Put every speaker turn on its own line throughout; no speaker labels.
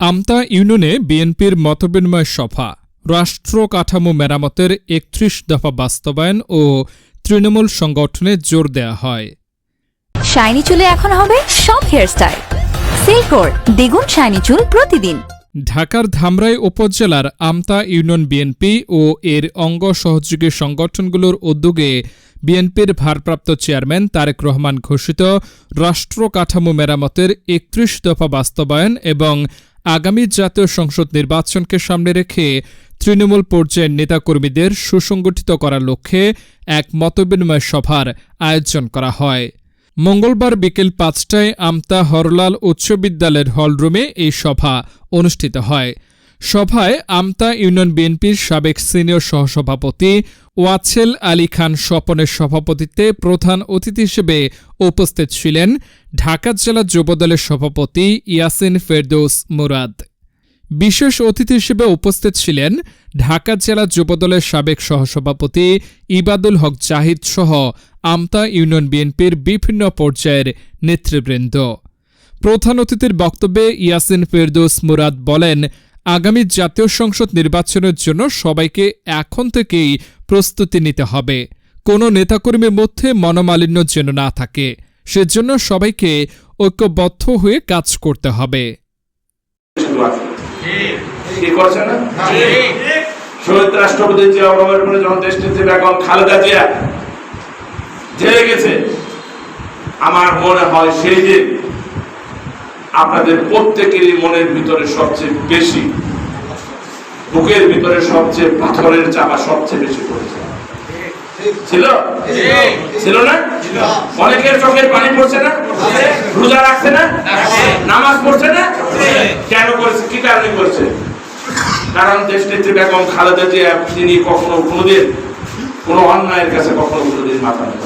আমতা ইউনিয়নে বিএনপির মতবিনিময় সভা রাষ্ট্র কাঠামো মেরামতের একত্রিশ দফা বাস্তবায়ন ও তৃণমূল সংগঠনে জোর দেয়া হয়।
শাইনি চুলে এখন হবে সব হেয়ারস্টাইল। সিল্কোর দ্বিগুণ শাইনি চুল প্রতিদিন।
ঢাকার ধামরাই উপজেলার আমতা ইউনিয়ন বিএনপি ও এর অঙ্গ সহযোগী সংগঠনগুলোর উদ্যোগে বিএনপির ভারপ্রাপ্ত চেয়ারম্যান তারেক রহমান ঘোষিত রাষ্ট্র কাঠামো মেরামতের একত্রিশ দফা বাস্তবায়ন এবং আগামী জাতীয় সংসদ নির্বাচনকে সামনে রেখে তৃণমূল পর্যায়ের নেতাকর্মীদের সুসংগঠিত করার লক্ষ্যে এক মতবিনিময় সভার আয়োজন করা হয়। মঙ্গলবার বিকেল পাঁচটায় আমতা হরলাল উচ্চ বিদ্যালয়ের হলরুমে এই সভা অনুষ্ঠিত হয়। সভায় আমতা ইউনিয়ন বিএনপির সাবেক সিনিয়র সহসভাপতি ওয়াছেল আলী খান স্বপনের সভাপতিত্বে প্রধান অতিথি হিসেবে উপস্থিত ছিলেন ঢাকা জেলা যুবদলের সভাপতি ইয়াসিন ফেরদৌস মুরাদ। বিশেষ অতিথি হিসেবে উপস্থিত ছিলেন ঢাকা জেলা যুবদলের সাবেক সহসভাপতি ইবাদুল হক জাহিদ সহ আমতা ইউনিয়ন বিএনপির বিভিন্ন পর্যায়ের নেতৃবৃন্দ। প্রধান অতিথির বক্তব্যে ইয়াসিন ফেরদৌস মুরাদ বলেন, আগামী জাতীয় সংসদ নির্বাচনের জন্য সবাইকে এখন থেকেই প্রস্তুতি নিতে হবে। কোনো নেতাকর্মীর মধ্যে মনোমালিন্য যেন না থাকে, সেজন্য সবাইকে ঐক্যবদ্ধ হয়ে কাজ করতে হবে।
শহীদ রাষ্ট্রপতি যখন বেগম খালেদা জিয়া জেলে গেছে। আমার মনে হয় সেই দিন আপনাদের প্রত্যেকেরই মনের ভিতরে সবচেয়ে বেশি বুকের ভিতরে সবচেয়ে পাথরের চাপা সবচেয়ে বেশি পড়েছে। ছিল? ছিল না? অনেকের চোখের পানি পড়ছে না? রোজা রাখছে না? নামাজ পড়ছে না? কেন করেছে? কি কারণে করেছে? কারণ দেশ নেত্রী বেগম খালেদা জিয়া তিনি কখনো কোনোদিন কোনো অন্যায়ের কাছে কখনো কোনোদিন মাথা নাই।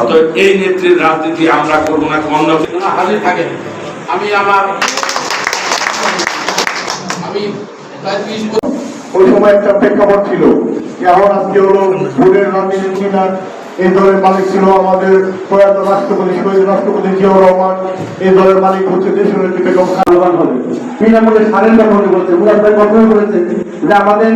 অতএব এই নেত্রীর রাজনীতি আমরা করব না অন্য
হাজির থাকেন। আমি আমার আমি
ওই সময় একটা প্রেক্ষাপট ছিল এখন আজকে হলো ভুলের রাজনীতি কিনা এই দলের মালিক ছিল আমাদের প্রয়াত রাষ্ট্রপতি, শহীদ রাষ্ট্রপতি জিয়াউর রহমান, এই দলের মালিক হচ্ছে দেশের নেত্রী বেগম খান হবে বিনামূল্যে সারের কথা বলছে মুরাদ ভাই কথা বলেছে যে আমাদের